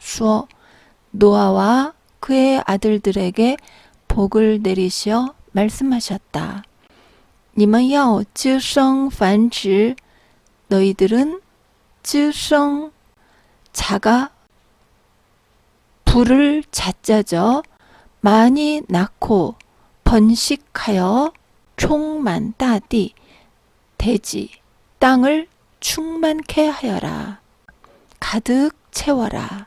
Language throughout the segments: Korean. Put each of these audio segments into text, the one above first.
说 노아와 그의 아들들에게 복을 내리시어 말씀하셨다. 你们要滋生繁殖 너희들은 滋生 자가 불을 자짜져 많이 낳고 번식하여 총만 따디 대지 땅을 충만케 하여라. 가득 채워라.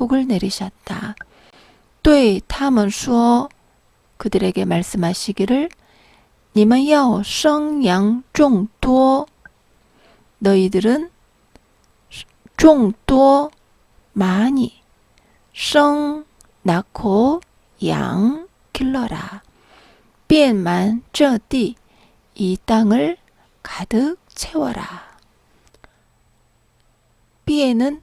복을 내리셨다. 对他们说 그들에게 말씀하시기를 你们要生养众多 너희들은 众多 많이 生 낳고 양 길러라 遍满这地이 땅을 가득 채워라. 삐에는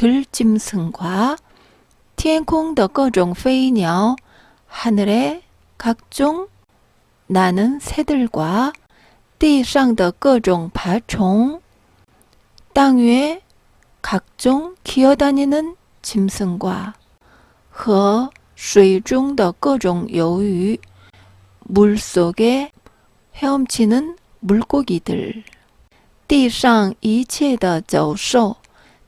들짐승과 天空的各种飞鸟 하늘의 각종 나는 새들과 地上的各种爬虫 땅 위에 각종 기어다니는 짐승과 和水中的各种游鱼 물속에 헤엄치는 물고기들 地上一切的走兽，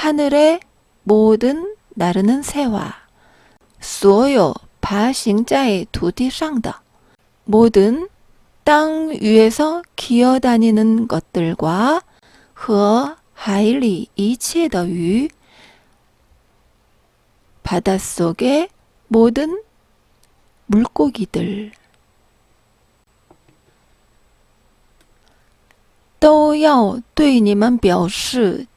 하늘의 모든 나르는 새와 所有爬行在土地上的 모든 땅 위에서 기어다니는 것들과 和海里一切的鱼 바닷속의 모든 물고기들 都要对你们表示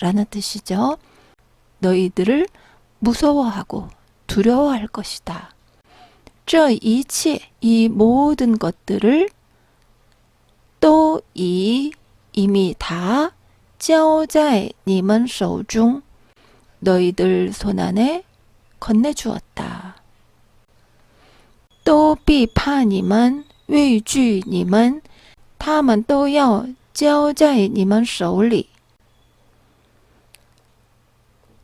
라는 뜻이죠. 너희들을 무서워하고 두려워할 것이다. 这一切이 모든 것들을 또 이 이미 다 交在你们手中 너희들 손안에 건네주었다. 또 비파你们畏惧你们他们都要交在你们手里。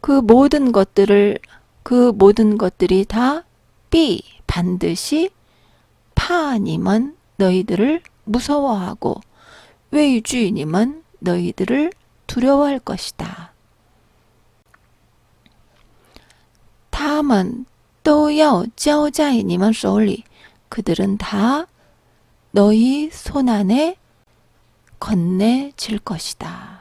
그 모든 것들을 그 모든 것들이 다 삐 반드시 파님은 너희들을 무서워하고 외주인님은 너희들을 두려워할 것이다. 다음은 또여 짜오자이님은 소리 그들은 다 너희 손안에 건네질 것이다.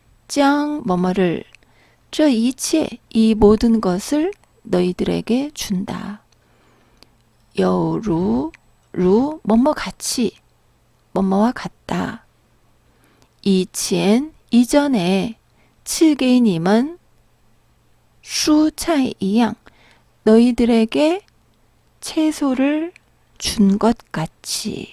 将뭐뭐를 这一切 이 모든 것을 너희들에게 준다. 有如 루 뭐뭐 같이 뭐뭐와 같다. 이前 이전에 赐给你们 蔬菜 이양 너희들에게 채소를 준 것 같이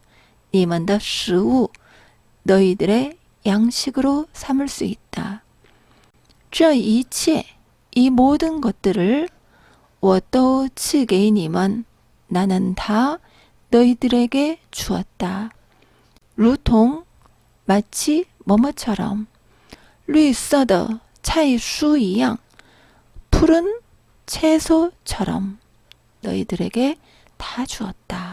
你们的食物 너희들의 양식으로 삼을 수 있다. 这一切이 모든 것들을 我都赐给你们 나는 다 너희들에게 주었다. 如同 마치 뭐뭐처럼 绿色的菜蔬一样 푸른 채소처럼 너희들에게 다 주었다.